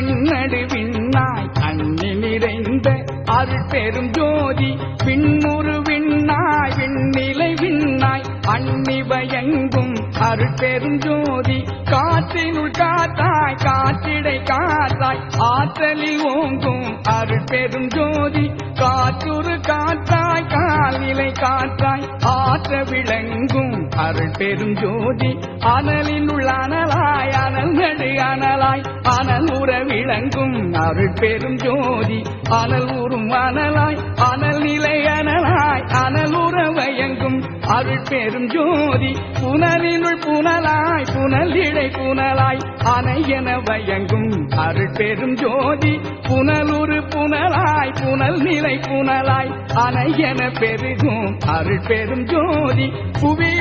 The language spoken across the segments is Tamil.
விண்ணடு விண்ணாய் அண்ணி நிறைந்த அருள் பெரும் ஜோதி விண்ணுரு விண்ணாய் விண்ணிலை விண்ணாய் அன்னிவயங்கும் அருள் பெரும் ஜோதி. காற்றினுள் காத்தாய் காற்றிடை காத்தாய் ஆற்றலில் ஓங்கும் அருள் பெரும் ஜோதி. காற்றுரு காத்தாய் காலிலை காத்தாய் ஆற்ற விளங்கும் அருள் பெருஞ்சோதி ஜோதி உள்ள அனலாய் அனல் நடு அனலாய் அனல் உற விளங்கும் அருள் பெரும் ஜோதி. அனல் உறும் அனலாய் அனல் நிலை அனலாய் அனல் உற வயங்கும் அருள் பெரும் ஜோதி. புனலினுள் புனலாய் புனல் இழை புனலாய் அணையென வயங்கும் அருள் பெரும் ஜோதி. புனலுரு புனலாய் புனல் நிலை புனலாய் அணையென பெருகும் அருள் பெரும் ஜோதி. புவிய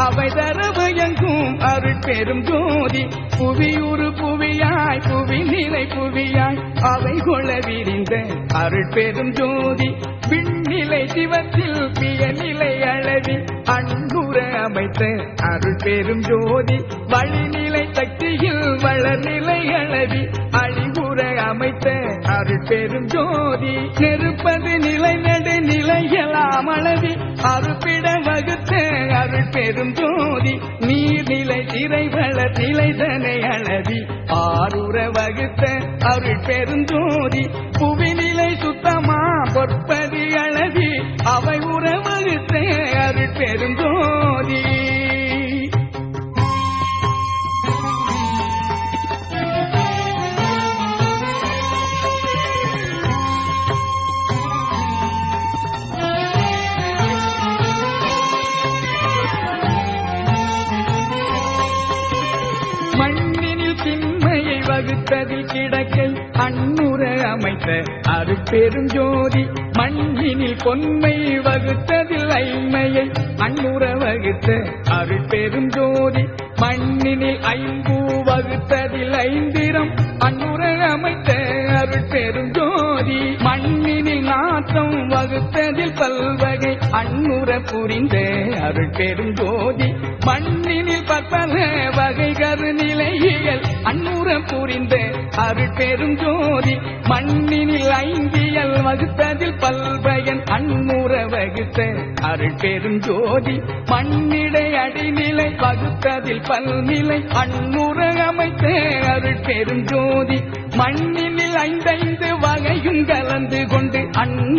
புவியாய் அவை தரவயங்கும் அருள் பெரும் ஜோதி. புவியுரு புவியாய் புவி நிலை புவியாய். அவை கொள விரிந்த அருள் பெரும் ஜோதி. பின்னிலை சிவத்தில் பிய நிலை அளவி அன்புற அமைத்த அருள் பெரும் ஜோதி. வழிநிலை சக்தியில் வளர்நிலை அளவி அழிவுற அமைத்த அருள் பெரும் ஜோதி. நெருப்பது நிலை நடு நிலையெல்லாம் அளவி. அருப்பிட வகுத்த அருள் பெரும் ஜோதி நீர்நிலை திரை வளர் நிலைதனை அளவி ஆறுற வகுத்த அருள் பெருந்தோதி புவிநிலை சுத்தமா பொற்பதி அளவி அவை உற வகுத்ததில் கிடக்கை அன்னுற அமைத்த அருட்பெரும் ஜோதி. மண்ணினில் பொன்மை வகுத்ததில் ஐமையை அன்னுற வகுத்த அருட்பெரும் ஜோதி. மண்ணினில் ஐம்பூ வகுத்ததில் ஐந்திரம் அன்னுற அமைத்த அருட்பெரும் ஜோதி. மண்ணினில் நாற்றம் வகுத்ததில் பல்வகை அன்னுற புரிந்த அருட்பெரும் ஜோதி. மண்ணினில் பற்பல வகை கருநிலையியல் அன்னுற புரிந்த அருட்பெரும் ஜோதி மண்ணினில் ஐந்தியல் வகுத்ததில் பல்பயன். அன்னுற வகுத்த அருட்பெரும் ஜோதி மண்ணிடை அடிநிலை வகுத்ததில் பல்நிலை. அன்னுற அமைத்த அருட்பெரும் ஜோதி மண்ணினில் ஐந்தைந்து வகையும் கலந்து கொண்டு அன்